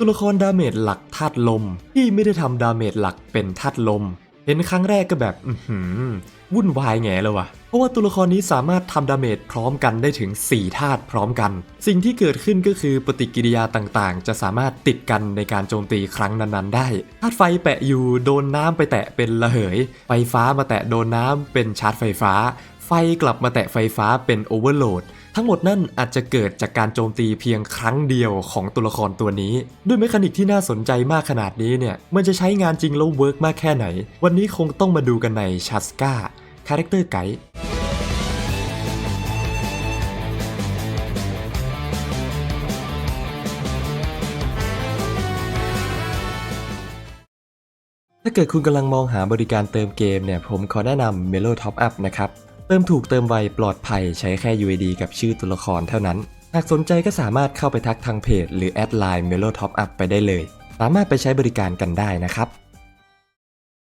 ตัวละครดาเมจหลักธาตุลม ที่ไม่ได้ทำดาเมจหลักเป็นธาตุลม เห็นครั้งแรกก็แบบอืวุ่นวายแง่เลยวะเพราะว่าตัวละครนี้สามารถทำดาเมจพร้อมกันได้ถึง 4 ธาตุพร้อมกัน สิ่งที่เกิดขึ้นก็คือปฏิกิริยาต่างๆ จะสามารถติดกันในการโจมตีครั้งนั้นๆ ได้ ธาตุไฟแปะอยู่โดนน้ำไปแตะเป็นระเหย ไฟฟ้ามาแตะโดนน้ำเป็นชาร์จไฟฟ้า ไฟกลับมาแตะไฟฟ้าเป็นโอเวอร์โหลด ทั้งหมดนั่นอาจจะเกิดจากการโจมตีเพียงครั้งเดียวของตัวละครตัวนี้ ด้วยเมคานิกที่น่าสนใจมากขนาดนี้เนี่ย มันจะใช้งานจริงแล้วเวิร์กมากแค่ไหน วันนี้คงต้องมาดูกันในชัสกาคาแรคเตอร์ไกด์ถ้าเกิดคุณกำลังมองหาบริการเติมเกมเนี่ยผมขอแนะนำ Melo Top Up นะครับ เติมถูกเติมไวปลอดภัยใช้แค่ UID กับชื่อตัวละครเท่านั้น หากสนใจก็สามารถเข้าไปทักทางเพจ หรือแอดไลน์ Melo Top Up ไปได้เลย สามารถไปใช้บริการกันได้นะครับ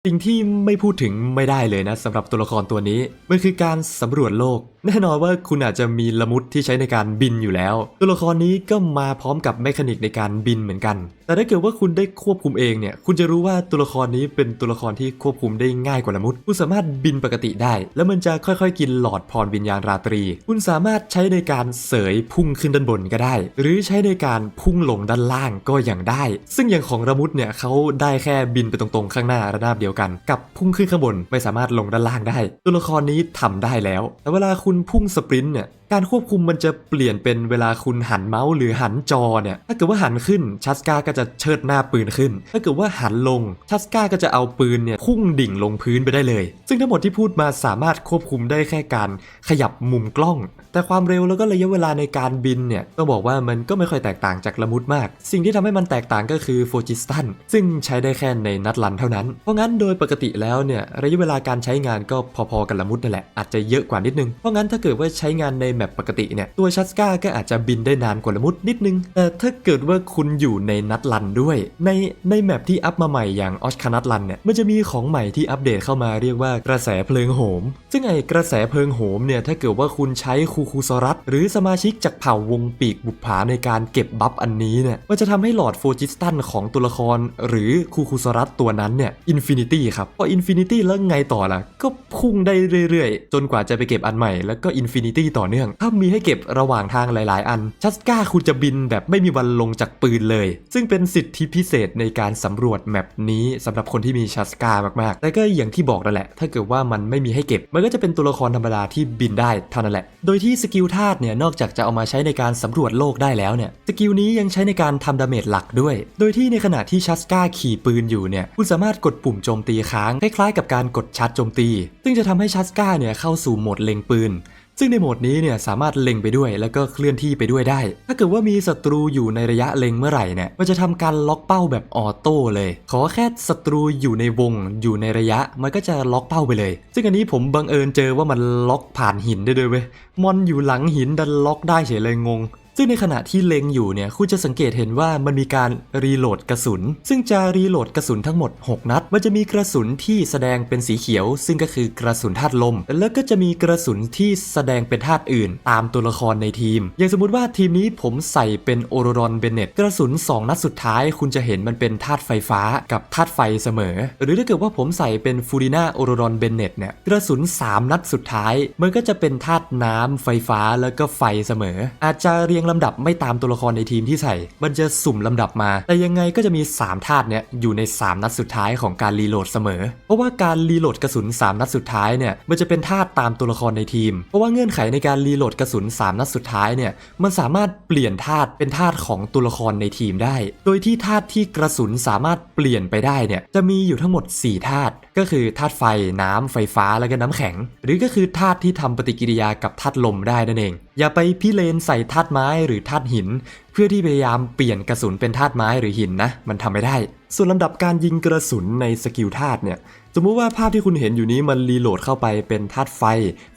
สิ่งที่ไม่พูดถึงไม่ได้เลยนะสำหรับตัวละครตัวนี้ มันคือการสำรวจโลก แน่นอนว่าคุณอาจจะมีละมุดที่ใช้ในการบินอยู่แล้ว ตัวละครนี้ก็มาพร้อมกับเมคานิกในการบินเหมือนกัน แต่ถ้าเกิดว่าคุณได้ควบคุมเองเนี่ย คุณจะรู้ว่าตัวละครนี้เป็นตัวละครที่ควบคุมได้ง่ายกว่าละมุด คุณสามารถบินปกติได้ แล้วมันจะค่อยๆ กินหลอดพรวิญญาณราตรี คุณสามารถใช้ในการเสยพุ่งขึ้นด้านบนก็ได้ หรือใช้ในการพุ่งลงด้านล่างก็อย่างได้ ซึ่งอย่างของละมุดเนี่ยเขาได้แค่บินไปตรงๆ ข้างหน้าระนาบเดียวกันกับพุ่งขึ้นข้างบนไม่สามารถลงด้านล่างได้ ตัวละครนี้ทำได้แล้ว แต่เวลาคุณพุ่งสปรินต์เนี่ยการควบคุมมันจะเปลี่ยนเป็นเวลาคุณหันเมาส์หรือหันจอเนี่ย ถ้าเกิดว่าหันขึ้นชัสกาก็จะเชิดหน้าปืนขึ้น ถ้าเกิดว่าหันลงชัสกาก็จะเอาปืนเนี่ยพุ่งดิ่งลงพื้นไปได้เลย ซึ่งทั้งหมดที่พูดมาสามารถควบคุมได้แค่การขยับมุมกล้อง แต่ความเร็วแล้วก็ระยะเวลาในการบินเนี่ยต้องบอกว่ามันก็ไม่ค่อยแตกต่างจากละมุดมาก สิ่งที่ทำให้มันแตกต่างก็คือโฟจิสตันซึ่งใช้ได้แค่ในนัดลันเท่านั้น เพราะงั้นโดยปกติแล้วเนี่ยระยะเวลาการใช้งานก็พอๆกับละมุดนั่นแหละอาจจะเยอะกว่านิดนึง เพราะงั้นถ้าเกิดว่าใช้งานในแมปปกติเนี่ยตัวชัสกาก็อาจจะบินได้นานกว่าละมุดนิดนึง แต่ถ้าเกิดว่าคุณอยู่ในนัดลันด้วย ในในแมปที่อัพมาใหม่อย่างออชคานัดลันเนี่ยมันจะมีของใหม่ที่อัปเดตเข้ามาเรียกว่ากระแสเพลิงโหม ซึ่งไอกระแสเพลิงโหมเนี่ยถ้าเกิดว่าคุณใช้คูคูซอรัสหรือสมาชิกจากเผ่าวงปีกบุปผาในการเก็บบัฟอันนี้เนี่ยมันจะทำให้หลอดโฟจิสตันของตัวละคร หรือคูคูซอรัสตัวนั้นเนี่ยอินฟินิตี้ครับพออินฟินิตี้แล้วไงต่อล่ะ ก็พุ่งได้เรื่อยๆ จนกว่าจะไปเก็บอันใหม่แล้วก็อินฟินิตี้ต่อเนื่อง ถ้ามีให้เก็บระหว่างทางหลาย ๆ อัน ชัสก้าคุณจะบินแบบไม่มีวันลงจากปืนเลย ซึ่งเป็นสิทธิพิเศษในการสำรวจแมปนี้สำหรับคนที่มีชัสก้ามากๆ แต่ก็อย่างที่บอกนั่นแหละ ถ้าเกิดว่ามันไม่มีให้เก็บ มันก็จะเป็นตัวละครธรรมดาที่บินได้เท่านั้นแหละ โดยที่สกิลธาตุเนี่ยนอกจากจะเอามาใช้ในการสำรวจโลกได้แล้วเนี่ยสกิลนี้ยังใช้ในการทำดาเมจหลักด้วย โดยที่ในขณะที่ชัสก้าขี่ปืนอยู่เนี่ยคุณสามารถกดปุ่มโจมตีค้างคล้ายๆกับการกดชัดโจมตี ซึ่งจะทำให้ชัสก้าเนี่ยเข้าสู่โหมดเล็งปืน ซึ่งในโหมดนี้เนี่ยสามารถเล็งไปด้วยแล้วก็เคลื่อนที่ไปด้วยได้ ถ้าเกิดว่ามีศัตรูอยู่ในระยะเล็งเมื่อไหร่เนี่ยมันจะทำการล็อกเป้าแบบออโต้เลย ขอแค่ศัตรูอยู่ในวงอยู่ในระยะมันก็จะล็อกเป้าไปเลย ซึ่งอันนี้ผมบังเอิญเจอว่ามันล็อกผ่านหินได้ด้วยเว้ยมอนอยู่หลังหินดันล็อกได้เฉยเลยงง ซึ่งในขณะที่เล็งอยู่เนี่ยคุณจะสังเกตเห็นว่ามันมีการรีโหลดกระสุน ซึ่งจะรีโหลดกระสุนทั้งหมด 6 นัด มันจะมีกระสุนที่แสดงเป็นสีเขียว ซึ่งก็คือกระสุนธาตุลม แล้วก็จะมีกระสุนที่แสดงเป็นธาตุอื่น ตามตัวละครในทีม อย่างสมมติว่าทีมนี้ผมใส่เป็นโอโรรอนเบนเนตกระสุน 2 นัดสุดท้าย คุณจะเห็นมันเป็นธาตุไฟฟ้ากับธาตุไฟเสมอ หรือถ้าเกิดว่าผมใส่เป็นฟูริน่าโอโรรอนเบนเนตเนี่ยกระสุน 3 นัดสุดท้าย มันก็จะเป็นธาตุน้ำไฟฟ้าแล้วก็ไฟเสมอ อาจจะเรียงลำดับไม่ตามตัวละครในทีมที่ใส่ มันจะสุ่มลำดับมา แต่ยังไงก็จะมี 3 ธาตุเนี่ยอยู่ใน 3 นัดสุดท้ายของการรีโหลดเสมอ เพราะว่าการรีโหลดกระสุน 3 นัดสุดท้ายเนี่ยมันจะเป็นธาตุตามตัวละครในทีม เพราะว่าเงื่อนไขในการรีโหลดกระสุน 3 นัดสุดท้ายเนี่ยมันสามารถเปลี่ยนธาตุเป็นธาตุของตัวละครในทีมได้ โดยที่ธาตุที่กระสุนสามารถเปลี่ยนไปได้เนี่ยจะมีอยู่ทั้งหมด 4 ธาตุ ก็คือธาตุไฟน้ำไฟฟ้าแล้วก็น้ำแข็ง หรือก็คือธาตุที่ทำปฏิกิริยากับธาตุลมได้นั่นเอง อย่าไปพิเรนใส่ธาตุไม้หรือธาตุหิน เพื่อที่พยายามเปลี่ยนกระสุนเป็นธาตุไม้หรือหินนะ มันทำไม่ได้ ส่วนลำดับการยิงกระสุนในสกิลธาตุเนี่ยสมมุติว่าภาพที่คุณเห็นอยู่นี้มันรีโหลดเข้าไปเป็นธาตุไฟ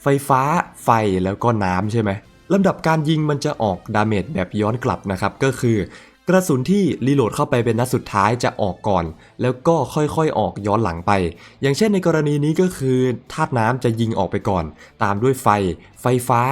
ไฟฟ้า ไฟแล้วก็น้ำใช่ไหมลำดับการยิงมันจะออกดาเมจแบบย้อนกลับนะครับ ก็คือ กระสุนที่รีโหลดเข้าไปเป็นนัดสุดท้ายจะออกก่อน แล้วก็ค่อยๆออกย้อนหลังไป อย่างเช่นในกรณีนี้ก็คือธาตุน้ำจะยิงออกไปก่อน ตามด้วยไฟ ไฟฟ้า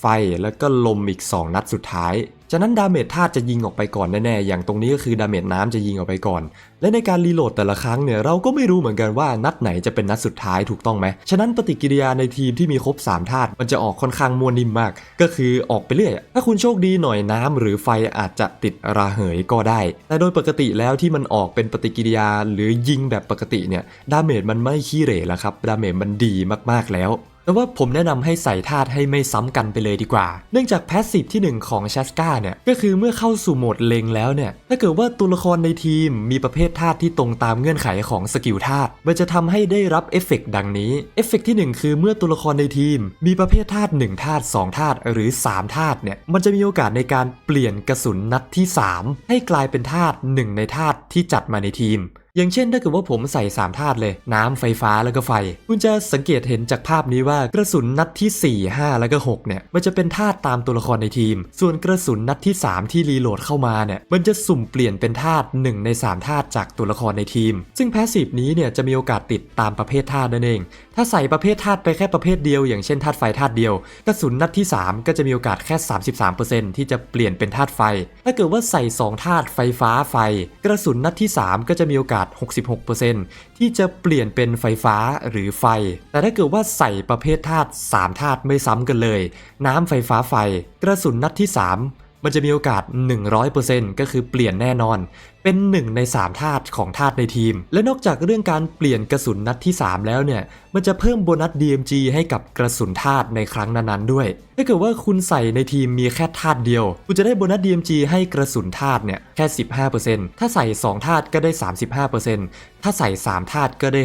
ไฟแล้วก็ลมอีก 2 นัดสุดท้าย ฉะนั้นดาเมจธาตุจะยิงออกไปก่อนแน่ๆ อย่างตรงนี้ก็คือดาเมจน้ำจะยิงออกไปก่อน และในการรีโหลดแต่ละครั้งเนี่ยเราก็ไม่รู้เหมือนกันว่านัดไหนจะเป็นนัดสุดท้ายถูกต้องไหม ฉะนั้นปฏิกิริยาในทีมที่มีครบ3ธาตุมันจะออกค่อนข้างมวลนิ่มมาก ก็คือออกไปเรื่อย ถ้าคุณโชคดีหน่อยน้ำหรือไฟอาจจะติดราเหยก็ได้ แต่โดยปกติแล้วที่มันออกเป็นปฏิกิริยาหรือยิงแบบปกติเนี่ย ดาเมจมันไม่ขี้เหร่แล้วครับ ดาเมจมันดีมากๆแล้ว แต่ว่าผมแนะนำให้ใส่ธาตุให้ไม่ซ้ำกันไปเลยดีกว่า เนื่องจากแพสซีฟที่ 1 ของชัสกาเนี่ย ก็คือเมื่อเข้าสู่โหมดเลงแล้วเนี่ย ถ้าเกิดว่าตัวละครในทีมมีประเภทธาตุที่ตรงตามเงื่อนไขของสกิลธาตุ มันจะทำให้ได้รับเอฟเฟกต์ดังนี้ เอฟเฟกต์ที่ 1 คือเมื่อตัวละครในทีม มีประเภทธาตุ1ธาตุ2ธาตุหรือ 3ธาตุเนี่ย มันจะมีโอกาสในการเปลี่ยนกระสุนนัดที่ 3 ให้กลายเป็นธาตุหนึ่งในธาตุที่จัดมาในทีม อย่างเช่นถ้าเกิดว่าผมใส่ 3 ธาตุเลย น้ำไฟฟ้าแล้วก็ไฟ คุณจะสังเกตเห็นจากภาพนี้ว่ากระสุนนัดที่ 4 5 แล้วก็ 6 เนี่ย มันจะเป็นธาตุตามตัวละครในทีม ส่วนกระสุนนัดที่ 3 ที่รีโหลดเข้ามาเนี่ย มันจะสุ่มเปลี่ยนเป็นธาตุ1ใน 3 ธาตุจากตัวละครในทีม ซึ่งแพสซีฟนี้เนี่ยจะมีโอกาสติดตามประเภทธาตุนั่นเอง ถ้าใส่ประเภทธาตุไปแค่ประเภทเดียว อย่างเช่นธาตุไฟธาตุเดียว กระสุนนัดที่ 3 ก็จะมีโอกาสแค่ 33%ที่จะเปลี่ยนเป็นธาตุไฟ ถ้าเกิดว่าใส่2ธาตุไฟฟ้าไฟ กระสุนนัดที่ 3 ก็จะมีโอกาส66%ที่จะเปลี่ยนเป็นไฟฟ้าหรือไฟ แต่ถ้าเกิดว่าใส่ประเภทธาตุ3ธาตุไม่ซ้ำกันเลย น้ำไฟฟ้าไฟ กระสุนนัดที่ 3 มันจะมีโอกาส 100%ก็คือเปลี่ยนแน่นอน เป็น 1 ใน 3 ธาตุของธาตุในทีม และนอกจากเรื่องการเปลี่ยนกระสุนนัดที่ 3 แล้วเนี่ย มันจะเพิ่มโบนัส DMG ให้กับกระสุนธาตุในครั้งนั้นๆด้วย ถ้าเกิดว่าคุณใส่ในทีมมีแค่ธาตุเดียว คุณจะได้โบนัส DMG ให้กระสุนธาตุเนี่ยแค่ 15%ถ้าใส่ 2 ธาตุก็ได้ 35%ถ้าใส่ 3 ธาตุก็ได้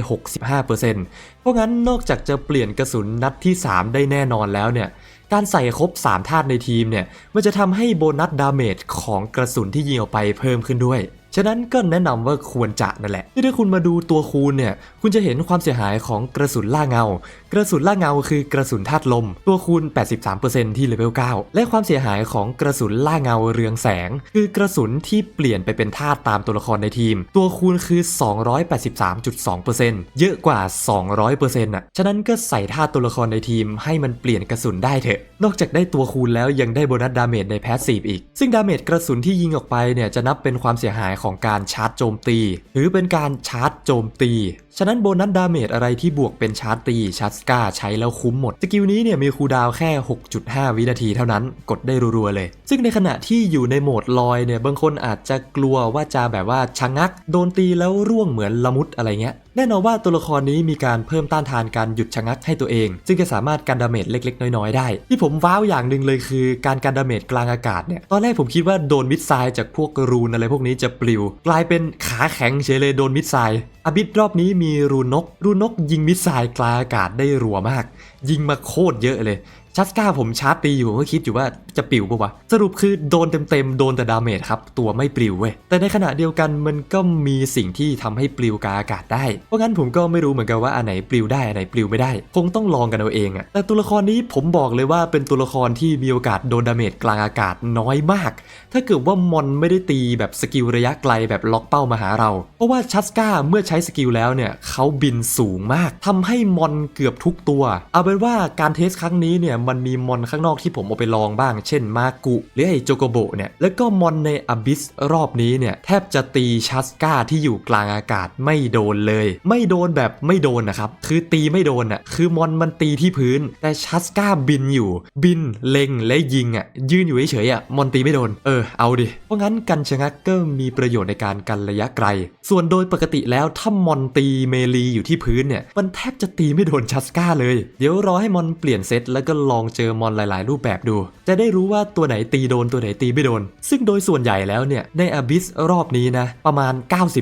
65%เพราะงั้นนอกจากจะเปลี่ยนกระสุนนัดที่ 3 ได้แน่นอนแล้วเนี่ย การใส่ครบ 3 ธาตุในทีมเนี่ย มันจะทำให้โบนัสดาเมจของกระสุนที่ยิงออกไปเพิ่มขึ้นด้วยฉะนั้นก็แนะนำว่าควรจะนั่นแหละที่ถ้าคุณมาดูตัวคูณเนี่ย คุณจะเห็นความเสียหายของกระสุนล่าเงา กระสุนล่าเงาคือกระสุนธาตุลม ตัวคูณ 83%ที่เลเวล 9 และความเสียหายของกระสุนล่าเงาเรืองแสง คือกระสุนที่เปลี่ยนไปเป็นธาตุตามตัวละครในทีม ตัวคูณคือ 283.2%เยอะกว่า 200%น่ะ ฉะนั้นก็ใส่ธาตุตัวละครในทีมให้มันเปลี่ยนกระสุนได้เถอะ นอกจากได้ตัวคูณแล้วยังได้โบนัสดาเมจในแพสซีฟอีก ซึ่งดาเมจกระสุนที่ยิงออกไปเนี่ยจะนับเป็นความเสียหายของของการชาร์จโจมตี หรือเป็นการชาร์จโจมตี ฉะนั้นโบนัสดาเมจอะไรที่บวกเป็นชาร์จตีชาร์จสกาใช้แล้วคุ้มหมด สกิลนี้เนี่ยมีคูดาวแค่ 6.5 วินาทีเท่านั้นกดได้รัวๆเลย ซึ่งในขณะที่อยู่ในโหมดลอยเนี่ยบางคนอาจจะกลัวว่าจะแบบว่าชะงัก โดนตีแล้วร่วงเหมือนละมุดอะไรเงี้ยแน่นอนว่าตัวละครนี้มีการเพิ่มต้านทานการหยุดชะงักให้ตัวเอง ซึ่งจะสามารถกันดาเมจเล็กๆ น้อยๆ ได้ ที่ผมว้าวอย่างหนึ่งเลยคือการกันดาเมจกลางอากาศเนี่ยตอนแรกผมคิดว่าโดนมิดไซล์จากพวกรูนอะไรพวกนี้จะปลิว กลายเป็นขาแข็งเฉยเลยโดนมิดไซล์ อบิดรอบนี้มีรูนก รูนกยิงมิสไซล์กลางอากาศได้รัวมาก ยิงมาโคตรเยอะเลย ชัสก้าผมชาร์จตีอยู่ผมก็คิดอยู่ว่าจะปลิวปะวะ สรุปคือโดนเต็มๆ โดนแต่ดาเมจครับ ตัวไม่ปลิวเว้ย แต่ในขณะเดียวกันมันก็มีสิ่งที่ทำให้ปลิวกลางอากาศได้ เพราะงั้นผมก็ไม่รู้เหมือนกันว่าอันไหนปลิวได้อันไหนปลิวไม่ได้ คงต้องลองกันเอาเองอะแต่ตัวละครนี้ผมบอกเลยว่าเป็นตัวละครที่มีโอกาสโดนดาเมจกลางอากาศน้อยมาก ถ้าเกิดว่ามอนไม่ได้ตีแบบสกิลระยะไกลแบบล็อกเป้ามาหาเรา เพราะว่าชัสก้าเมื่อใช้สกิลแล้วเนี่ยเขาบินสูงมากทำให้มอนเกือบทุกตัว เอาเป็นว่าการเทสครั้งนี้เนี่ยมันมีมอนข้างนอกที่ผมเอาไปลองบ้าง เช่นมากุหรือไอโจโกโบเนี่ย แล้วก็มอนในอบิสรอบนี้เนี่ย แทบจะตีชัสก้าที่อยู่กลางอากาศไม่โดนเลย ไม่โดนแบบไม่โดนนะครับ คือตีไม่โดนอะ คือมอนมันตีที่พื้น แต่ชัสก้าบินอยู่ บินเล็งและยิงอะ ยืนอยู่เฉยๆอะ มอนตีไม่โดน เออ เอาดิ เพราะงั้นกันชะงักก็มีประโยชน์ในการกันระยะไกล ส่วนโดยปกติแล้วถ้ามอนตีเมลีอยู่ที่พื้นเนี่ย มันแทบจะตีไม่โดนชัสก้าเลย เดี๋ยวรอให้มอนเปลี่ยนเซตแล้วก็ลองเจอมอนหลาย ๆ รูปแบบดู จะได้รู้ว่าตัวไหนตีโดนตัวไหนตีไม่โดน ซึ่งโดยส่วนใหญ่แล้วเนี่ยในอบิสรอบนี้นะ ประมาณ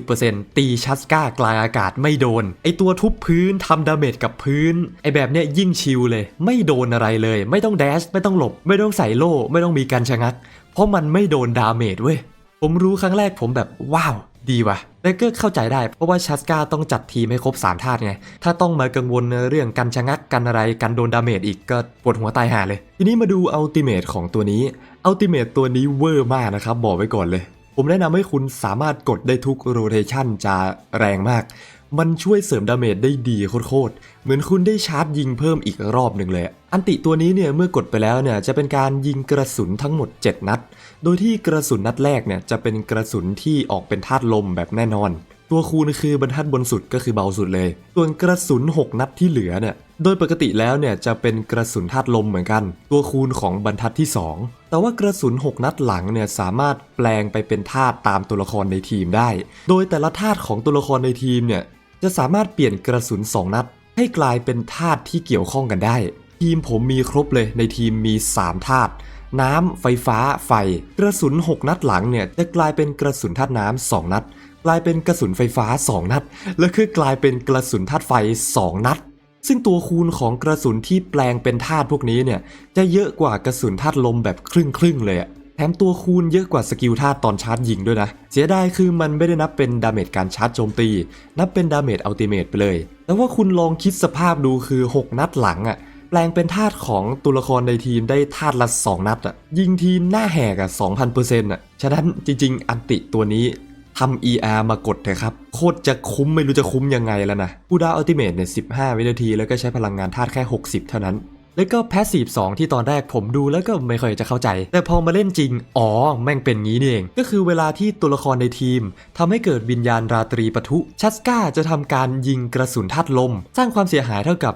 90%ตีชัสก้ากลางอากาศไม่โดน ไอตัวทุบพื้นทำดาเมจกับพื้น ไอแบบเนี้ยยิ่งชิลเลย ไม่โดนอะไรเลย ไม่ต้องแดชไม่ต้องหลบ ไม่ต้องใส่โล่ไม่ต้องมีการชะงัก เพราะมันไม่โดนดาเมจเว้ยผมรู้ครั้งแรกผมแบบว้าว ดีว่ะแต่ก็เข้าใจได้เพราะว่าชัสกาต้องจัดทีมให้ครบ 3 ธาตุไง ถ้าต้องมากังวลเรื่องกันชะงักกันอะไรกันโดนดาเมจอีกก็ปวดหัวตายห่าเลย ทีนี้มาดูอัลติเมทของตัวนี้อัลติเมทตัวนี้เวอร์มากนะครับบอกไว้ก่อนเลย ผมแนะนำให้คุณสามารถกดได้ทุกโรเทชันจะแรงมาก มันช่วยเสริมดาเมจได้ดีโคตรๆเหมือนคุณได้ชาร์จยิงเพิ่มอีกรอบหนึ่งเลยอะอันติตัวนี้เนี่ยเมื่อกดไปแล้วเนี่ยจะเป็นการยิงกระสุนทั้งหมด 7 นัด โดยที่กระสุนนัดแรกเนี่ยจะเป็นกระสุนที่ออกเป็นธาตุลมแบบแน่นอน ตัวคูณคือบรรทัดบนสุดก็คือเบาสุดเลย ส่วนกระสุน 6 นัดที่เหลือเนี่ยโดยปกติแล้วเนี่ยจะเป็นกระสุนธาตุลมเหมือนกัน ตัวคูณของบรรทัดที่ 2 แต่ว่ากระสุน 6 นัดหลังเนี่ยสามารถแปลงไปเป็นธาตุตามตัวละครในทีมได้ โดยแต่ละธาตุของตัวละครในทีมเนี่ยจะสามารถเปลี่ยนกระสุน 2 นัด ให้กลายเป็นธาตุที่เกี่ยวข้องกันได้ ทีมผมมีครบเลยในทีมมี 3 ธาตุ น้ำ ไฟฟ้า ไฟ กระสุน 6 นัดหลังเนี่ยจะกลายเป็นกระสุนธาตุน้ำ2นัด กลายเป็นกระสุนไฟฟ้า 2 นัด และคือกลายเป็นกระสุนธาตุไฟ 2 นัด ซึ่งตัวคูณของกระสุนที่แปลงเป็นธาตุพวกนี้เนี่ยจะเยอะกว่ากระสุนธาตุลมแบบครึ่งครึ่งเลยแถมตัวคูณเยอะกว่าสกิลธาตุตอนชาร์จยิงด้วยนะ เสียดายคือมันไม่ได้นับเป็นดาเมจการชาร์จโจมตี นับเป็นดาเมจอัลติเมทไปเลย แต่ว่าคุณลองคิดสภาพดูคือ 6 นัดหลังอะ แปลงเป็นธาตุของตัวละครในทีมได้ธาตุละ2นัดอะยิงทีมหน้าแหกอะ2,000%อะฉะนั้นจริง ๆ อันติตัวนี้ทำ ER มากดเถอะครับ โคตรจะคุ้มไม่รู้จะคุ้มยังไงแล้วนะกูดาอัลติเมทเนี่ย 15 วินาที แล้วก็ใช้พลังงานธาตุแค่ 60 เท่านั้น แล้วก็แพสซีฟ2ที่ตอนแรกผมดูแล้วก็ไม่ค่อยจะเข้าใจ แต่พอมาเล่นจริง อ๋อ แม่งเป็นงี้นี่เอง ก็คือเวลาที่ตัวละครในทีมทำให้เกิดวิญญาณราตรีปะทุชัสก้าจะทำการยิงกระสุนธาตุลม สร้างความเสียหายเท่ากับ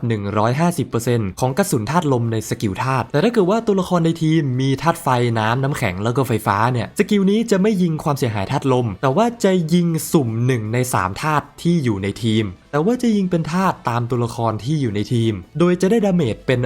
150%ของกระสุนธาตุลมในสกิลธาตุแต่ถ้าเกิดว่าตัวละครในทีมมีธาตุไฟน้ำน้ำแข็งแล้วก็ไฟฟ้าเนี่ยสกิลนี้จะไม่ยิงความเสียหายธาตุลม แต่ว่าจะยิงสุ่มหนึ่งในสามธาตุที่อยู่ในทีมแต่ว่าจะยิงเป็นธาตุตามตัวละครที่อยู่ในทีม โดยจะได้ดาเมจเป็น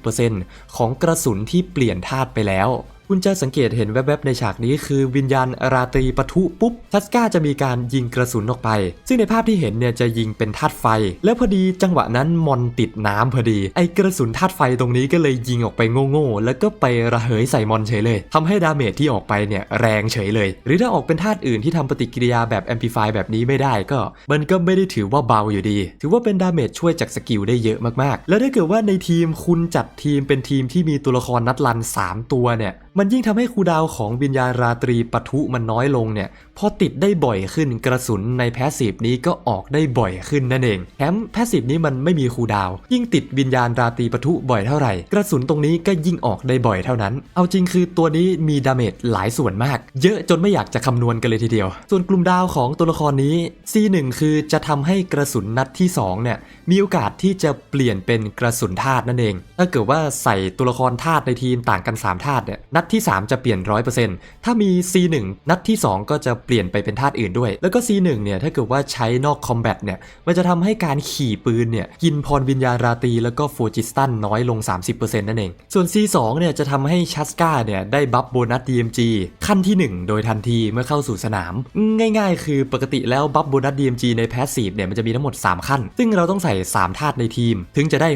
150%ของกระสุนที่เปลี่ยนธาตุไปแล้ว คุณจะสังเกตเห็นแวบๆในฉากนี้คือวิญญาณราตรีปะทุปุ๊บทัสก้าจะมีการยิงกระสุนออกไป ซึ่งในภาพที่เห็นเนี่ยจะยิงเป็นธาตุไฟ แล้วพอดีจังหวะนั้นมอนติดน้ำพอดี ไอกระสุนธาตุไฟตรงนี้ก็เลยยิงออกไปโง่ๆแล้วก็ไประเหยใส่มอนเฉยเลยทำให้ดาเมจที่ออกไปเนี่ยแรงเฉยเลย หรือถ้าออกเป็นธาตุอื่นที่ทำปฏิกิริยาแบบ Amplify แบบนี้ไม่ได้ก็ มันก็ไม่ได้ถือว่าเบาอยู่ดี ถือว่าเป็นดาเมจช่วยจากสกิลได้เยอะมากๆ แล้วถ้าเกิดว่าในทีมคุณจัดทีมเป็นทีมที่มีตัวละครนัดลัน 3 ตัวเนี่ย มันยิ่งทำให้คูดาวของวิญญาณราตรีปะทุมันน้อยลงเนี่ยพอติดได้บ่อยขึ้นกระสุนในแพสซีฟนี้ก็ออกได้บ่อยขึ้นนั่นเองแถมแพสซีฟนี้มันไม่มีคูดาว ยิ่งติดวิญญาณราตรีปะทุบ่อยเท่าไหร่ กระสุนตรงนี้ก็ยิ่งออกได้บ่อยเท่านั้น เอาจริงคือตัวนี้มีดาเมจหลายส่วนมาก เยอะจนไม่อยากจะคำนวณกันเลยทีเดียว ส่วนกลุ่มดาวของตัวละครนี้ C1 คือจะทำให้กระสุนนัดที่2เนี่ยมีโอกาสที่จะเปลี่ยนเป็นกระสุนธาตุนั่นเอง ถ้าเกิดว่าใส่ตัวละครธาตุในทีมต่างกัน3ธาตุเนี่ยนัดที่ 3 จะเปลี่ยน 100%ถ้ามี C1 นัดที่ 2 ก็จะเปลี่ยนไปเป็นธาตุอื่นด้วย แล้วก็ C1 เนี่ยถ้าเกิดว่าใช้นอกคอมแบทเนี่ยมันจะทำให้การขี่ปืนเนี่ยกินพรวิญญาณราตีแล้วก็โฟจิสตันน้อยลง 30%นั่นเอง ส่วน C2 เนี่ยจะทำให้ชัสกาเนี่ยได้บัฟโบนัส DMG ขั้นที่ 1 โดยทันทีเมื่อเข้าสู่สนาม ง่าย ๆ คือปกติแล้วบัฟโบนัส DMG ในแพสซีฟเนี่ยมันจะมีทั้งหมด 3 ขั้น ซึ่งเราต้องใส่ 3 ธาตุในทีม ถึงจะได้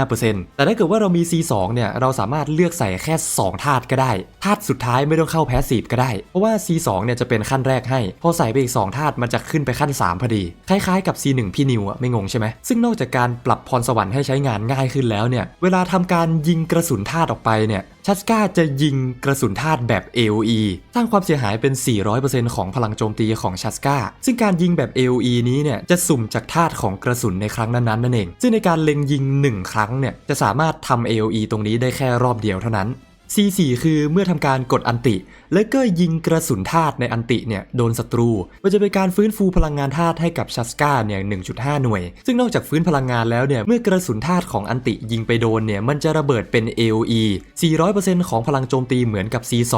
65%แต่ถ้าเกิดว่าเรามี C2 เนี่ยเราสามารถเลือกใส่แค่ 2 ธาตุก็ได้ ธาตุสุดท้ายไม่ต้องเข้าแพสซีฟก็ได้ เพราะว่า C2 เนี่ยจะเป็นขั้นแรกให้ พอใส่ไปอีก 2 ธาตุมันจะขึ้นไปขั้น 3 พอดี คล้ายๆกับ C1 พี่นิวอะไม่งงใช่ไหม ซึ่งนอกจากการปรับพรสวรรค์ให้ใช้งานง่ายขึ้นแล้วเนี่ย เวลาทำการยิงกระสุนธาตุออกไปเนี่ยชัสกาจะยิงกระสุนธาตุแบบ AOE สร้างความเสียหายเป็น 400%ของพลังโจมตีของชัสกาซึ่งการยิงแบบ AOE นี้เนี่ยจะสุ่มจากธาตุของกระสุนในครั้งนั้นๆนั่นเอง ซึ่งในการเล็งยิง 1 ครั้งเนี่ยจะสามารถทำ AOE ตรงนี้ได้แค่รอบเดียวเท่านั้น C4 คือเมื่อทำการกดอันติ แล้วก็ยิงกระสุนธาตุในอันติเนี่ยโดนศัตรู มันจะเป็นการฟื้นฟูพลังงานธาตุให้กับชัสกาเนี่ย1.5 หน่วย ซึ่งนอกจากฟื้นพลังงานแล้วเนี่ยเมื่อกระสุนธาตุของอันติยิงไปโดนเนี่ยมันจะระเบิดเป็น AOE 400%ของพลังโจมตีเหมือนกับ C2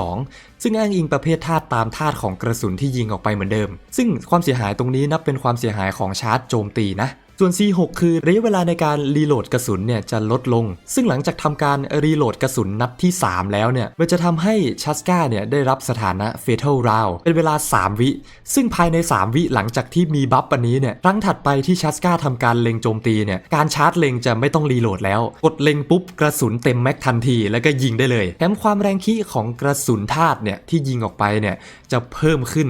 ซึ่งอ้างอิงประเภทธาตุตามธาตุของกระสุนที่ยิงออกไปเหมือนเดิม ซึ่งความเสียหายตรงนี้นับเป็นความเสียหายของชาร์จโจมตีนะ ส่วน C6 คือระยะเวลาในการรีโหลดกระสุนเนี่ยจะลดลง ซึ่งหลังจากทำการรีโหลดกระสุนนัดที่ 3 แล้วเนี่ยมันจะทำให้ชัสกาเนี่ยได้รับสถานะ Fatal Round เป็นเวลา 3 วิ ซึ่งภายใน 3 วิหลังจากที่มีบัฟอันนี้เนี่ยครั้งถัดไปที่ชัสกาทำการเล็งโจมตีเนี่ยการชาร์จเล็งจะไม่ต้องรีโหลดแล้ว กดเล็งปุ๊บกระสุนเต็มแม็กทันที แล้วก็ยิงได้เลยแถมความแรงคีของกระสุนธาตุเนี่ยที่ยิงออกไปเนี่ยจะเพิ่มขึ้น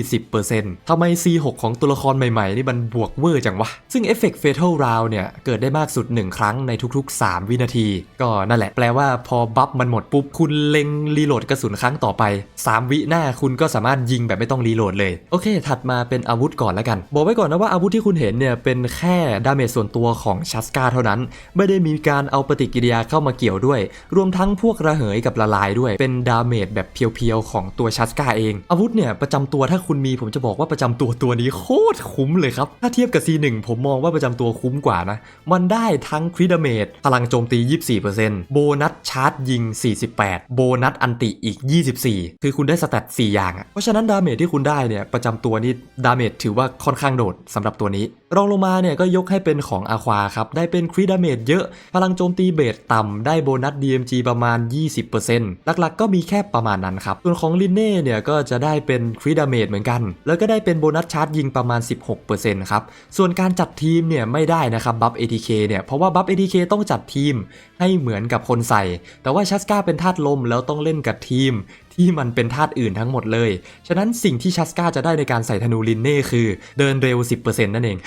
120%ทำไม C6 ของตัวละครใหม่ๆนี่มันบวกเวอร์จังวะซึ่งเอฟเฟกต์ Fatal Round เนี่ย เกิดได้มากสุด 1 ครั้งในทุกๆ 3 วินาที ก็นั่นแหละแปลว่าพอบัฟมันหมดปุ๊บ คุณเล็งรีโหลดกระสุนครั้งต่อไป 3 วิหน้าคุณก็สามารถยิงแบบไม่ต้องรีโหลดเลย โอเค ถัดมาเป็นอาวุธก่อนแล้วกัน บอกไว้ก่อนนะว่าอาวุธที่คุณเห็นเนี่ย เป็นแค่ดาเมจส่วนตัวของชัสกาเท่านั้น ไม่ได้มีการเอาปฏิกิริยาเข้ามาเกี่ยวด้วย รวมทั้งพวกระเหยกับละลายด้วย เป็นดาเมจแบบเพียวๆของตัวชัสกาเอง อาวุธเนี่ยประจำตัวถ้าคุณมีผมจะบอกว่าประจำตัวตัวนี้โคตรคุ้มเลยครับถ้าเทียบกับ C1 ผผมมองว่าประจำตัวคุ้มกว่านะ มันได้ทั้งคริดาเมจพลังโจมตี 24%โบนัสชาร์จยิง 48 โบนัสอันติอีก 24 คือคุณได้สแตท4อย่างอะเพราะฉะนั้นดาเมจที่คุณได้เนี่ยประจำตัวนี้ดาเมจถือว่าค่อนข้างโดดสำหรับตัวนี้ รองลงมาเนี่ยก็ยกให้เป็นของอาควาครับ ได้เป็นคริดาเมจเยอะ พลังโจมตีเบสต่ำได้โบนัส DMG ประมาณ 20%หลักๆ ก็มีแค่ประมาณนั้นครับ ส่วนของลินเน่เนี่ยก็จะได้เป็นคริดาเมจเหมือนกัน แล้วก็ได้เป็นโบนัสชาร์จยิงประมาณ 16%ครับ ส่วนการจัดทีมเนี่ยไม่ได้นะครับบัฟ ATK เนี่ยเพราะว่าบัฟ ATK ต้องจัดทีมให้เหมือนกับคนใส่ แต่ว่าชัสกาเป็นธาตุลมแล้วต้องเล่นกับทีม ที่มันเป็นธาตุอื่นทั้งหมดเลย ฉะนั้นสิ่งที่ชัสกาจะได้ในการใส่ธนูลินเน่คือเดินเร็ว 10%นั่นเอง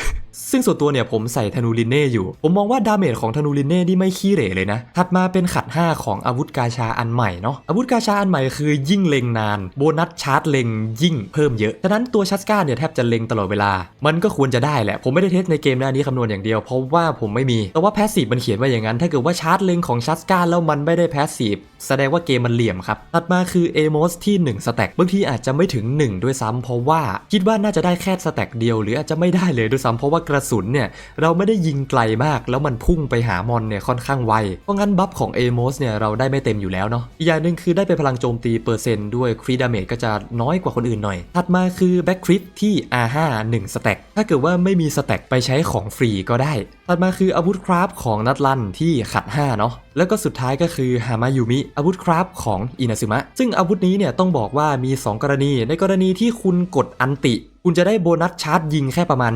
ซึ่งส่วนตัวเนี่ยผมใส่ธนูลินเน่อยู่ ผมมองว่าดาเมจของธนูลินเน่นี่ไม่ขี้เหร่เลยนะ ถัดมาเป็นขัด 5 ของอาวุธกาชาอันใหม่เนาะ อาวุธกาชาอันใหม่คือยิ่งเล็งนาน โบนัสชาร์จเล็งยิ่งเพิ่มเยอะ ฉะนั้นตัวชัสกาเนี่ยแทบจะเล็งตลอดเวลา มันก็ควรจะได้แหละ ผมไม่ได้เทสในเกมหน้านี้คำนวณอย่างเดียว เพราะว่าผมไม่มี แต่ว่าแพสซีฟมันเขียนไว้อย่างนั้น ถ้าเกิดว่าชาร์จเล็งของชัสกาแล้วมันไม่ได้แพสซีฟแสดงว่าเกมมันเหลี่ยมครับ ถัดมาคือเอโมสที่1สแต็กบางทีอาจจะไม่ถึง 1 ด้วยซ้ำเพราะว่าคิดว่าน่าจะได้แค่สแต็กเดียว หรืออาจจะไม่ได้เลยด้วยซ้ำเพราะว่ากระสุนเนี่ยเราไม่ได้ยิงไกลมาก แล้วมันพุ่งไปหามอนเนี่ยค่อนข้างไวเพราะงั้นบัฟของเอโมสเนี่ยเราได้ไม่เต็มอยู่แล้วเนาะอีกอย่างหนึ่งคือได้เป็นพลังโจมตีเปอร์เซ็นต์ด้วยครีดาเมจก็จะน้อยกว่าคนอื่นหน่อย ถัดมาคือแบ็คคริปที่ R5 1สแต็กถ้าเกิดว่าไม่มีสแต็กไปใช้ของฟรีก็ได้ ถัดมาคืออาวุธคราฟของนัดลันที่ขัด5เนาะแล้วก็สุดท้ายก็คือฮามายุมิอาวุธคราฟของอินาซึมะซึ่งอาวุธนี้เนี่ยต้องบอกว่ามี 2 กรณีในกรณีที่คุณกดอันติ คุณจะได้โบนัสชาร์จยิงแค่ประมาณ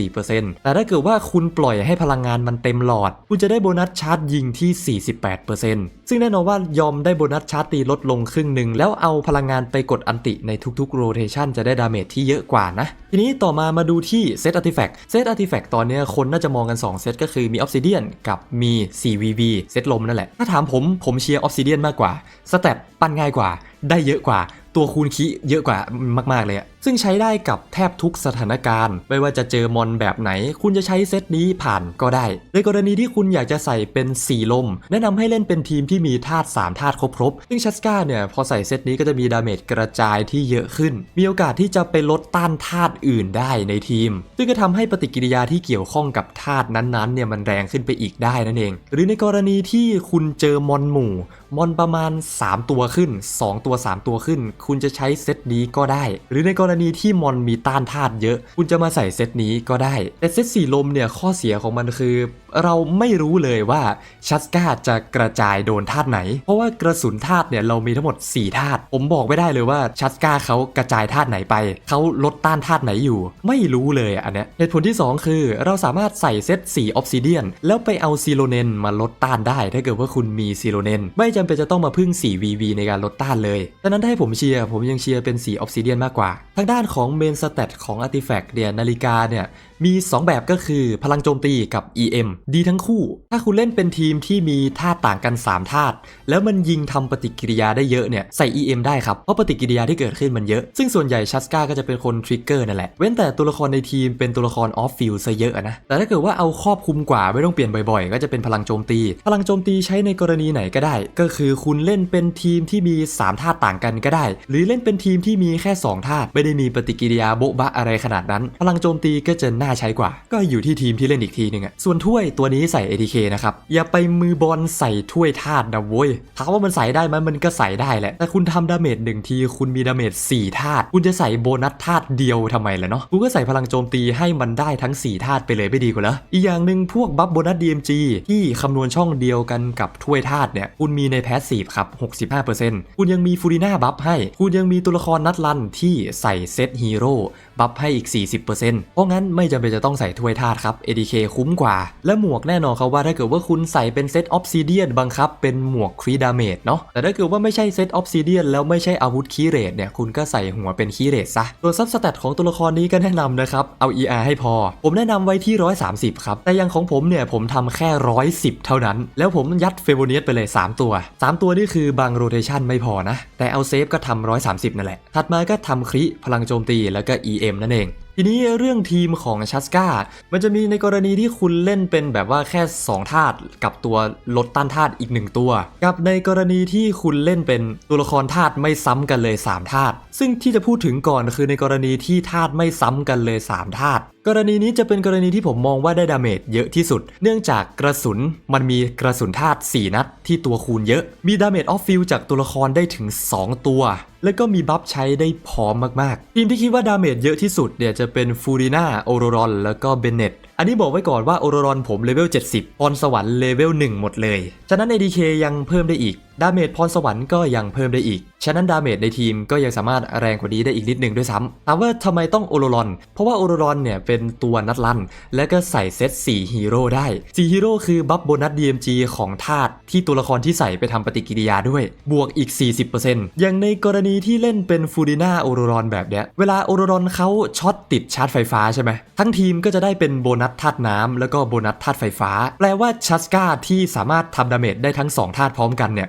24%แต่ถ้าเกิดว่าคุณปล่อยให้พลังงานมันเต็มหลอด คุณจะได้โบนัสชาร์จยิงที่ 48%ซึ่งแน่นอนว่ายอมได้โบนัสชาร์จตีลดลงครึ่งหนึ่งแล้วเอาพลังงานไปกดอันติในทุกๆโรเทชันจะได้ดาเมจที่เยอะกว่านะ ทีนี้ต่อมามาดูที่เซตอาร์ติแฟกต์เซตอาร์ติแฟกต์ตอนนี้คนน่าจะมองกัน 2 เซตก็คือมีออฟซิเดียนกับมี 4VV เซตลมนั่นแหละ ถ้าถามผมผมเชียร์ออฟซิเดียนมากกว่าสเตตปั้นง่ายกว่า ได้เยอะกว่า ตัวคูณคิเยอะกว่ามาก ๆ เลยอะซึ่งใช้ได้กับแทบทุกสถานการณ์ ไม่ว่าจะเจอมอนแบบไหน คุณจะใช้เซตนี้ผ่านก็ได้ ในกรณีที่คุณอยากจะใส่เป็น4ลม แนะนำให้เล่นเป็นทีมที่มีธาตุ3ธาตุครบๆซึ่งชัสกาเนี่ยพอใส่เซตนี้ก็จะมีดาเมจกระจายที่เยอะขึ้น มีโอกาสที่จะไปลดต้านธาตุอื่นได้ในทีม ซึ่งก็ทำให้ปฏิกิริยาที่เกี่ยวข้องกับธาตุนั้นๆเนี่ยมันแรงขึ้นไปอีกได้นั่นเอง หรือในกรณีที่คุณเจอมอนหมู่มอนประมาณ 3 ตัวขึ้น 2 ตัว 3 ตัวขึ้น คุณจะใช้เซตนี้ก็ได้ หรือในกรณีที่มอนมีต้านธาตุเยอะ คุณจะมาใส่เซตนี้ก็ได้ แต่เซตสีลมเนี่ยข้อเสียของมันคือ เราไม่รู้เลยว่าชัสกาจะกระจายโดนธาตุไหน เพราะว่ากระสุนธาตุเนี่ยเรามีทั้งหมด 4 ธาตุ ผมบอกไม่ได้เลยว่าชัสกาเขากระจายธาตุไหนไป เขาลดต้านธาตุไหนอยู่ ไม่รู้เลยอะอันเนี้ย เหตุผลที่ 2 คือ เราสามารถใส่เซตสีออฟซิเดียนแล้วไปเอาซีโรเนนมาลดต้านได้ถ้าเกิดว่าคุณมีซีโรเนนไม่จำเป็นจะต้องมาพึ่ง 4VV ในการลดต้านเลยดังนั้นถ้าให้ผมเชียร์ผมยังเชียร์เป็นสีออฟซิเดียนมากกว่า ทางด้านของเมนสเตตของอาร์ติแฟกต์เนี่ยนาฬิกาเนี่ยมี 2 แบบก็คือพลังโจมตีกับ EM ดีทั้งคู่ ถ้าคุณเล่นเป็นทีมที่มีธาตุต่างกัน 3 ธาตุแล้วมันยิงทำปฏิกิริยาได้เยอะเนี่ยใส่ EM ได้ครับ เพราะปฏิกิริยาที่เกิดขึ้นมันเยอะ ซึ่งส่วนใหญ่ชัสกาก็จะเป็นคนทริกเกอร์นั่นแหละ เว้นแต่ตัวละครในทีมเป็นตัวละครออฟฟิลซะเยอะนะ แต่ถ้าเกิดว่าเอาครอบคุมกว่าไม่ต้องเปลี่ยนบ่อยๆ ก็จะเป็นพลังโจมตี พลังโจมตีใช้ในกรณีไหนก็ได้ ก็คือคุณเล่นเป็นทีมที่มี3ธาตุต่างกันก็ได้ หรือเล่นเป็นทีมที่มีแค่2ธาตุไม่ได้มีปฏิกิริยาโบ๊ะบะอะไรขนาดนั้น พลังโจมตีก็จะน่าใช้กว่า ก็อยู่ที่ทีมที่เล่นอีกทีนึงอะส่วนถ้วยตัวนี้ใส่ ATK นะครับ อย่าไปมือบอลใส่ถ้วยธาตุนะเว้ยถามว่ามันใส่ได้ไหมมันก็ใส่ได้แหละ แต่คุณทำดาเมจหนึ่งที คุณมีดาเมจ4ธาตุ คุณจะใส่โบนัสธาตุเดียวทำไมล่ะเนาะคุณก็ใส่พลังโจมตีให้มันได้ทั้ง4ธาตุไปเลยไม่ดีกว่าเหรอ อีกอย่างหนึ่งพวกบัฟโบนัส DMG ที่คำนวณช่องเดียวกันกับถ้วยธาตุเนี่ย คุณมีในแพสซีฟครับ 65%คุณยังมีฟูริน่าบัฟให้ คุณยังมีตัวละครนัดลันที่ใส่เซตฮีโร่ บัฟให้อีก 40%เพราะงั้นไม่จำเป็นจะต้องใส่ถ้วยธาตุครับ ADK คุ้มกว่า และหมวกแน่นอนครับว่าถ้าเกิดว่าคุณใส่เป็นเซตออฟซิเดียนบังคับเป็นหมวกครีดาเมจเนาะแต่ถ้าเกิดว่าไม่ใช่เซตออฟซิเดียนแล้วไม่ใช่อาวุธคีเรตเนี่ยคุณก็ใส่หัวเป็นคีเรตซะตัวซับสแตทของตัวละครนี้ก็แนะนำนะครับเอา ER ให้พอ ผมแนะนำไว้ที่ 130 ครับ แต่ยังของผมเนี่ยผมทำแค่ 110 เท่านั้น แล้วผมยัดเฟเวเนียสไปเลย 3 ตัว 3 ตัวนี่คือบางโรเทชันไม่พอนะ แต่เอาเซฟก็ทำ130 นั่นแหละ ถัดมาก็ทำคริพลังโจมตีแล้วก็ EM นั่นเอง ทีนี้เรื่องทีมของชัสกามันจะมีในกรณีที่คุณเล่นเป็นแบบว่าแค่ 2 ธาตุกับตัวลดต้านธาตุอีก 1 ตัว กับในกรณีที่คุณเล่นเป็นตัวละครธาตุไม่ซ้ำกันเลย 3 ธาตุซึ่งที่จะพูดถึงก่อนคือในกรณีที่ธาตุไม่ซ้ำกันเลย 3 ธาตุ กรณีนี้จะเป็นกรณีที่ผมมองว่าได้ดาเมจเยอะที่สุด เนื่องจากกระสุนมันมีกระสุนธาตุ4นัดที่ตัวคูณเยอะ มีดาเมจออฟฟิลจากตัวละครได้ถึง 2 ตัว แล้วก็มีบัฟใช้ได้พร้อมมากๆ ทีมที่คิดว่าดาเมจเยอะที่สุดเนี่ยจะเป็นฟูริน่าโอโรรอนแล้วก็เบเนตอันนี้บอกไว้ก่อนว่าโอโรรอนผมเลเวล70พรสวรรค์เลเวล1หมดเลย ฉะนั้น ADK ยังเพิ่มได้อีก ดาเมจพรสวรรค์ก็ยังเพิ่มได้อีก ฉะนั้นดาเมจในทีมก็ยังสามารถแรงกว่านี้ได้อีกนิดหนึ่งด้วยซ้ำถามว่าทำไมต้องโอโรรอน เพราะว่าโอโรรอนเนี่ยเป็นตัวนัดลั่น และก็ใส่เซต4ฮีโร่ได้4ฮีโร่คือบัฟโบนัส DMG ของธาตุที่ตัวละครที่ใส่ไปทำปฏิกิริยาด้วย บวกอีก 40%อย่างในกรณีที่เล่นเป็นฟูริน่าโอโรรอนแบบเนี้ย เวลาโอโรรอนเขาช็อตติดชาร์จไฟฟ้าใช่ไหม ทั้งทีมก็จะได้เป็นโบนัสธาตุน้ำแล้วก็โบนัสธาตุไฟฟ้า แปลว่าชัสกาที่สามารถทำดาเมจได้ทั้ง2ธาตุพร้อมกันเนี่ย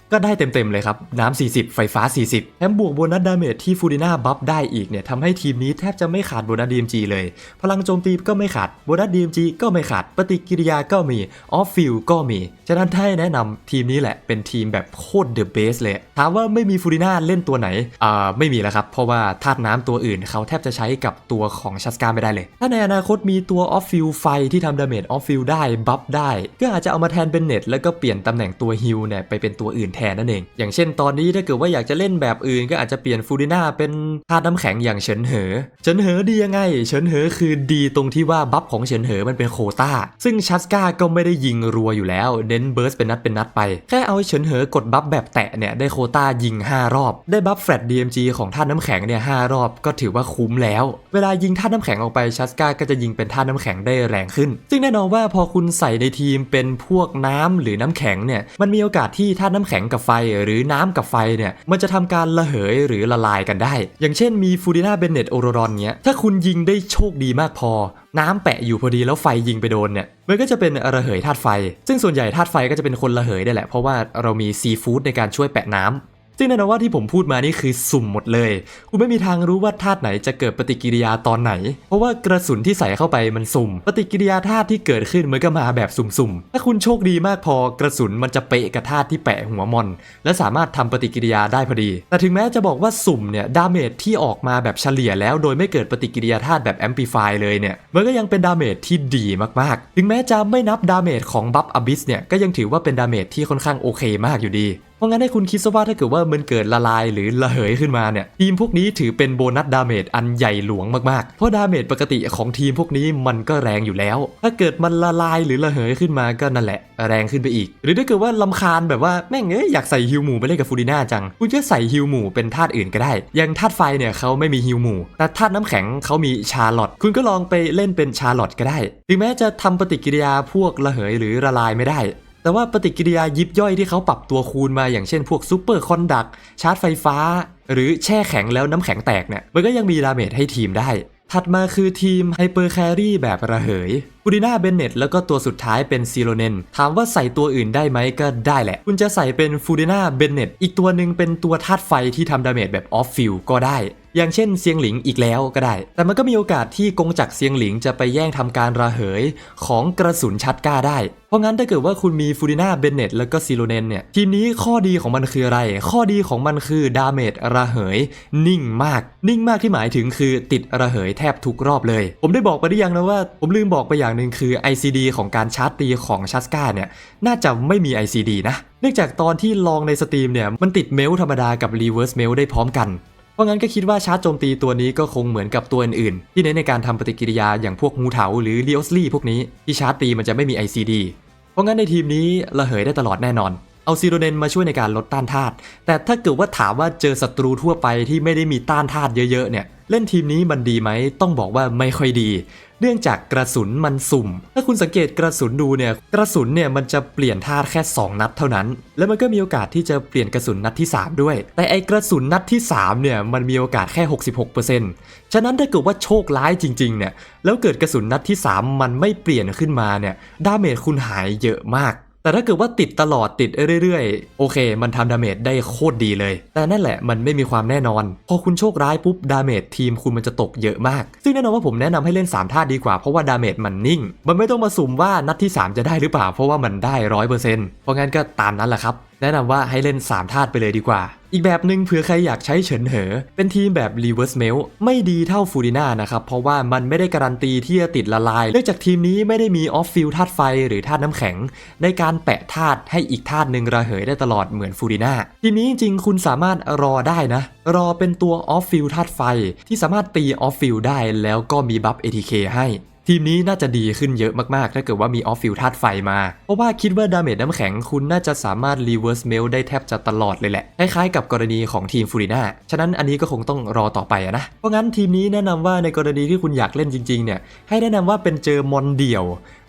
ก็ได้เต็มๆเลยครับ น้ำ 40 ไฟฟ้า 40แถมบวกโบนัสดาเมจที่ฟูริน่าบัฟได้อีกเนี่ยทำให้ทีมนี้แทบจะไม่ขาดโบนัส DMG เลย พลังโจมตีก็ไม่ขาดโบนัส DMG ก็ไม่ขาด ปฏิกิริยาก็มี ออฟฟิลก็มี ฉะนั้นถ้าให้แนะนำทีมนี้แหละเป็นทีมแบบโคตรเดอะเบสเลย ถามว่าไม่มีฟูริน่าเล่นตัวไหน อ่า ไม่มีแล้วครับ เพราะว่าธาตุน้ำตัวอื่นเขาแทบจะใช้กับตัวของชัสกาไม่ได้เลย ถ้าในอนาคตมีตัวออฟฟิลไฟที่ทำดาเมจออฟฟิลได้บัฟได้ ก็อาจจะเอามาแทนเป็นเน็ตแล้วก็เปลี่ยนตำแหน่งตัวฮิลเนี่ยไปเป็นตัวอื่นแทนนั่นเอง อย่างเช่นตอนนี้ถ้าเกิดว่าอยากจะเล่นแบบอื่น ก็อาจจะเปลี่ยนฟูริน่าเป็นธาตุน้ำแข็งอย่างเฉินเหอ เฉินเหอดียังไง เฉินเหอคือดีตรงที่ว่าบัฟของเฉินเหอมันเป็นโคต้า ซึ่งชัสกาก็ไม่ได้ยิงรัวอยู่แล้ว เน้นเบิร์สเป็นนัดเป็นนัดไป แค่เอาเฉินเหอกดบัฟแบบแตะเนี่ยได้โคต้ายิง 5 รอบ ได้บัฟแฟลต DMG ของธาตุน้ำแข็งเนี่ยหรอบก็ถือว่าคุ้มแล้ว เวลายิงธาตุน้ำแข็งออกไปชัสกาก็จะยิงเป็นธาตุน้ำแข็งได้แรงขึ้น ซึ่งแน่นอนว่าพอคุณใส่ในทีมเป็นพวกน้ำหรือน้ำแข็งเนี่ยมันมีโอกาสที่ธาตุน้ำแข็งกับไฟหรือน้ำกับไฟเนี่ยมันจะทำการระเหยหรือละลายกันได้ อย่างเช่นมีฟูดิน่าเบนเน็ตโอโรรอนเนี้ยถ้าคุณยิงได้โชคดีมากพอ น้ำแปะอยู่พอดีแล้วไฟยิงไปโดนเนี่ยมันก็จะเป็นระเหยธาตุไฟ ซึ่งส่วนใหญ่ธาตุไฟก็จะเป็นคนระเหยได้แหละเพราะว่าเรามีซีฟู้ดในการช่วยแปะน้ำ ซึ่งแน่นอนว่าที่ผมพูดมานี่คือสุ่มหมดเลย คุณไม่มีทางรู้ว่าธาตุไหนจะเกิดปฏิกิริยาตอนไหน เพราะว่ากระสุนที่ใส่เข้าไปมันสุ่ม ปฏิกิริยาธาตุที่เกิดขึ้นมันก็มาแบบสุ่มๆ ถ้าคุณโชคดีมากพอกระสุนมันจะเปะกับธาตุที่แปะหัวมอน และสามารถทำปฏิกิริยาได้พอดี แต่ถึงแม้จะบอกว่าสุ่มเนี่ยดาเมจที่ออกมาแบบเฉลี่ยแล้ว โดยไม่เกิดปฏิกิริยาธาตุแบบแอมพลิฟายเลยเนี่ย มันก็ยังเป็นดาเมจที่ดีมากๆ ถึงแม้จะไม่นับดาเมจของบัฟอบิสเนี่ยก็ยังถือว่าเป็นดาเมจที่ค่อนข้างโอเคมากอยู่ดี ราะงั้นให้คุณคิดซะว่าถ้าเกิดว่ามันเกิดละลายหรือระเหยขึ้นมาเนี่ยทีมพวกนี้ถือเป็นโบนัสดาเมจอันใหญ่หลวงมากๆ เพราะดาเมจปกติของทีมพวกนี้มันก็แรงอยู่แล้ว ถ้าเกิดมันละลายหรือระเหยขึ้นมาก็นั่นแหละ แรงขึ้นไปอีก หรือถ้าเกิดว่าลำคาญแบบว่าแม่งเอ้ยอยากใส่ฮิวหมูไปเล่นกับฟูดิน่าจังคุณก็ใส่ฮิวหมูเป็นธาตุอื่นก็ได้อย่างธาตุไฟเนี่ยเขาไม่มีฮิวหมูแต่ธาตุน้ำแข็งเขามีชาร์ลอตคุณก็ลองไปเล่นเป็นชาร์ลอตก็ได้ถึงแม้จะทำปฏิกิริยาพวกระเหยหรือละลายไม่ได้ แต่ว่าปฏิกิริยายิบย่อยที่เขาปรับตัวคูณมาอย่างเช่นพวกซูเปอร์คอนดักชาร์จไฟฟ้า หรือแช่แข็งแล้วน้ำแข็งแตกเนี่ยมันก็ยังมีดาเมจให้ทีมได้ ถัดมาคือทีมไฮเปอร์แครี่แบบระเหยฟูดิน่าเบนเน็ตแล้วก็ตัวสุดท้ายเป็นซีโรเนนถามว่าใส่ตัวอื่นได้ไหมก็ได้แหละ คุณจะใส่เป็นฟูดิน่าเบนเน็ตอีกตัวหนึ่งเป็นตัวธาตุไฟที่ทำดาเมจแบบออฟฟิลก็ได้ อย่างเช่นเซียงหลิงอีกแล้วก็ได้ แต่มันก็มีโอกาสที่กงจักเซียงหลิงจะไปแย่งทำการระเหยของกระสุนชัดก้าได้ เพราะงั้นถ้าเกิดว่าคุณมีฟูดิน่าเบนเน็ตแล้วก็ซีโรเนนเนี่ยทีมนี้ข้อดีของมันคืออะไร ข้อดีของมันคือดาเมจระเหย นิ่งมาก นิ่งมากที่หมายถึงคือติดระเหยแทบทุกรอบเลย ผมได้บอกไปหรือยังนะว่า ผมลืมบอกไปอย่างางหนึ่งคือ ICD ของการชาร์จตีของชัสกาเนี่ยน่าจะไม่มี ICD นะ เนื่องจากตอนที่ลองในสตรีมเนี่ยมันติดเมลธรรมดากับรีเวิร์สเมลได้พร้อมกันเพราะงั้นก็คิดว่าชาร์จโจมตีตัวนี้ก็คงเหมือนกับตัวอื่นๆ ที่เน้นในการทำปฏิกิริยาอย่างพวกงูเถาหรือเลียสลี่พวกนี้ที่ชาร์จตีมันจะไม่มี ICD เพราะงั้นในทีมนี้ระเหยได้ตลอดแน่นอนเอาเอาซีโรเนนมาช่วยในการลดต้านธาตุ แต่ถ้าเกิดว่าถามว่าเจอศัตรูทั่วไปที่ไม่ได้มีต้านธาตุเยอะๆเนี่ย เล่นทีมนี้มันดีไหม ต้องบอกว่าไม่ค่อยดี เนื่องจากกระสุนมันสุ่ม ถ้าคุณสังเกตกระสุนดูเนี่ยกระสุนเนี่ยมันจะเปลี่ยนท่าแค่ 2 นัดเท่านั้น แล้วมันก็มีโอกาสที่จะเปลี่ยนกระสุนนัดที่ 3 ด้วย แต่ไอกระสุนนัดที่3เนี่ยมันมีโอกาสแค่ 66%ฉะนั้นถ้าเกิดว่าโชคร้ายจริงๆเนี่ยแล้วเกิดกระสุนนัดที่ 3 มันไม่เปลี่ยนขึ้นมาเนี่ยดาเมจคุณหายเยอะมาก แต่ถ้าเกิดว่าติดตลอดติดเรื่อยๆ โอเค มันทำดาเมจได้โคตรดีเลย แต่นั่นแหละมันไม่มีความแน่นอน พอคุณโชคร้ายปุ๊บดาเมจทีมคุณมันจะตกเยอะมาก ซึ่งแน่นอนว่าผมแนะนำให้เล่น 3 ท่าดีกว่า เพราะว่าดาเมจมันนิ่ง มันไม่ต้องมาสุ่มว่านัดที่ 3 จะได้หรือเปล่า เพราะว่ามันได้ร้อยเปอร์เซ็นต์เพราะงั้นก็ตามนั้นแหละครับ แนะนำว่าให้เล่น3ธาตุไปเลยดีกว่า อีกแบบหนึ่งเผื่อใครอยากใช้เฉินเหอ เป็นทีมแบบ reverse melt ไม่ดีเท่าฟูดิน่านะครับ เพราะว่ามันไม่ได้การันตีที่จะติดละลาย เนื่องจากทีมนี้ไม่ได้มีออฟฟิลธาตุไฟหรือธาตุน้ำแข็ง ในการแปะธาตุให้อีกธาตุหนึ่งระเหยได้ตลอดเหมือนฟูดิน่าทีมนี้จริงๆคุณสามารถรอได้นะ รอเป็นตัวออฟฟิลธาตุไฟที่สามารถตีออฟฟิลได้แล้วก็มีบัฟ ATK ให้ ทีมนี้น่าจะดีขึ้นเยอะมากๆ ถ้าเกิดว่ามีออฟฟิลธาตุไฟมา เพราะว่าคิดว่าดาเมจน้ำแข็งคุณน่าจะสามารถรีเวิร์สเมลได้แทบจะตลอดเลยแหละ คล้ายๆกับกรณีของทีมฟูริน่า ฉะนั้นอันนี้ก็คงต้องรอต่อไปนะ เพราะงั้นทีมนี้แนะนำว่าในกรณีที่คุณอยากเล่นจริงๆเนี่ยให้แนะนำว่าเป็นเจอมอนเดี่ยว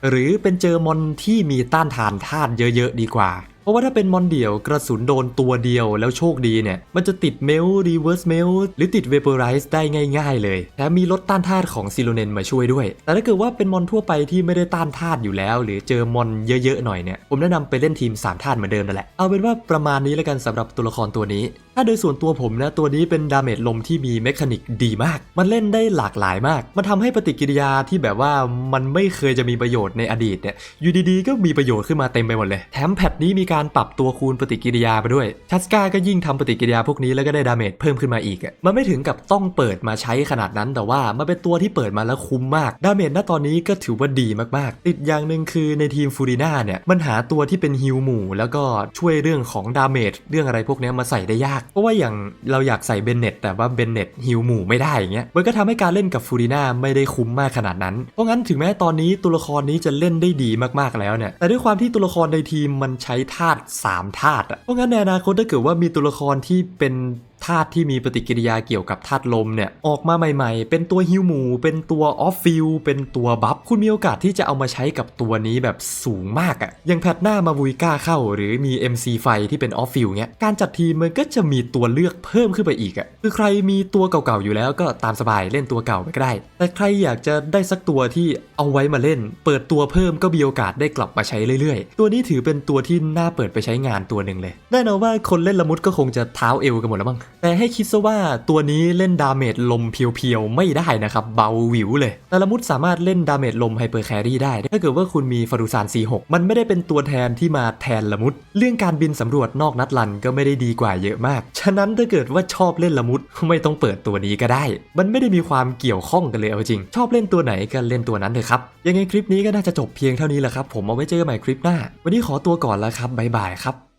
หรือเป็นเจอมอนที่มีต้านทานธาตุเยอะๆดีกว่า เพราะว่าถ้าเป็นมอนเดี่ยวกระสุนโดนตัวเดียวแล้วโชคดีเนี่ย มันจะติดเมลรีเวิร์สเมลหรือติดเวเปอร์ไรส์ได้ง่ายๆ เลยแถมมีลดต้านธาตุของซิโลเนนมาช่วยด้วย แต่ถ้าเกิดว่าเป็นมอนทั่วไปที่ไม่ได้ต้านธาตุอยู่แล้ว หรือเจอมอนเยอะๆหน่อยเนี่ยผมแนะนำไปเล่นทีม 3 ธาตุเหมือนเดิมนั่นแหละเอาเป็นว่าประมาณนี้แล้วกันสำหรับตัวละครตัวนี้ ถ้าโดยส่วนตัวผมนะตัวนี้เป็นดาเมจลมที่มีเมคานิกดีมาก มันเล่นได้หลากหลายมาก มันทำให้ปฏิกิริยาที่แบบว่ามันไม่เคยจะมีประโยชน์ในอดีตเนี่ยอยู่ดีๆ ก็มีประโยชน์ขึ้นมาเต็มไปหมดเลยแถมแพทนี้มีการปรับตัวคูณปฏิกิริยาไปด้วยชัสกาก็ยิ่งทำปฏิกิริยาพวกนี้แล้วก็ได้ดาเมจเพิ่มขึ้นมาอีกอะมันไม่ถึงกับต้องเปิดมาใช้ขนาดนั้น แต่ว่ามันเป็นตัวที่เปิดมาแล้วคุ้มมาก ดาเมจณตอนนี้ก็ถือว่าดีมากๆติดอย่างหนึ่งคือในทีมฟูริน่าเนี่ยมันหาตัวที่เป็นฮิลหมู่ แล้วก็ช่วยเรื่องของดาเมจเรื่องอะไรพวกนี้มาใส่ได้ยาก เพราะว่าอย่างเราอยากใส่เบนเน็ตแต่ว่าเบนเน็ตฮิลหมู่ไม่ได้อย่างเงี้ยมันก็ทำให้การเล่นกับฟูริน่าไม่ได้คุ้มมากขนาดนั้น เพราะงั้นถึงแม้ตอนนี้ตัวละครนี้จะเล่นได้ดีมากๆแล้วเนี่ยแต่ด้วยความที่ตัวละครในทีมมันใช้ธาตุ3ธาตุอะเพราะงั้นในอนาคตถ้าเกิดว่ามีตัวละครที่เป็น ธาตุที่มีปฏิกิริยาเกี่ยวกับธาตุลมเนี่ยออกมาใหม่ๆ เป็นตัวฮิวหมู เป็นตัวออฟฟิลเป็นตัวบัฟคุณมีโอกาสที่จะเอามาใช้กับตัวนี้แบบสูงมากอะอย่างแพทหน้ามาวุยก้าเข้า หรือมี MC ไฟที่เป็นออฟฟิลเนี้ยการจัดทีมมันก็จะมีตัวเลือกเพิ่มขึ้นไปอีกอะคือใครมีตัวเก่าๆอยู่แล้วก็ตามสบายเล่นตัวเก่าไปก็ได้ แต่ใครอยากจะได้สักตัวที่เอาไว้มาเล่น เปิดตัวเพิ่มก็มีโอกาสได้กลับมาใช้เรื่อยๆ ตัวนี้ถือเป็นตัวที่น่าเปิดไปใช้งานตัวหนึ่งเลยแน่นอนว่าคนเล่นละมุดก็คงจะเท้าเอวกันหมดแล้วมั้ง แต่ให้คิดซะว่าตัวนี้เล่นดาเมจลมเพียวๆ ไม่ได้นะครับ เบาหวิวเลยแต่ละมุดสามารถเล่นดาเมจลมไฮเปอร์แครี่ได้ ถ้าเกิดว่าคุณมีฟารุซาน46 มันไม่ได้เป็นตัวแทนที่มาแทนละมุด เรื่องการบินสำรวจนอกนัดลันก็ไม่ได้ดีกว่าเยอะมาก ฉะนั้นถ้าเกิดว่าชอบเล่นละมุดไม่ต้องเปิดตัวนี้ก็ได้ มันไม่ได้มีความเกี่ยวข้องกันเลยเอาจริง ชอบเล่นตัวไหนก็เล่นตัวนั้นเถอะครับยังไงคลิปนี้ก็น่าจะจบเพียงเท่านี้แหละครับผมเอาไว้เจอกันใหม่คลิปหน้า วันนี้ขอตัวก่อนแล้วครับบ๊ายบายครับ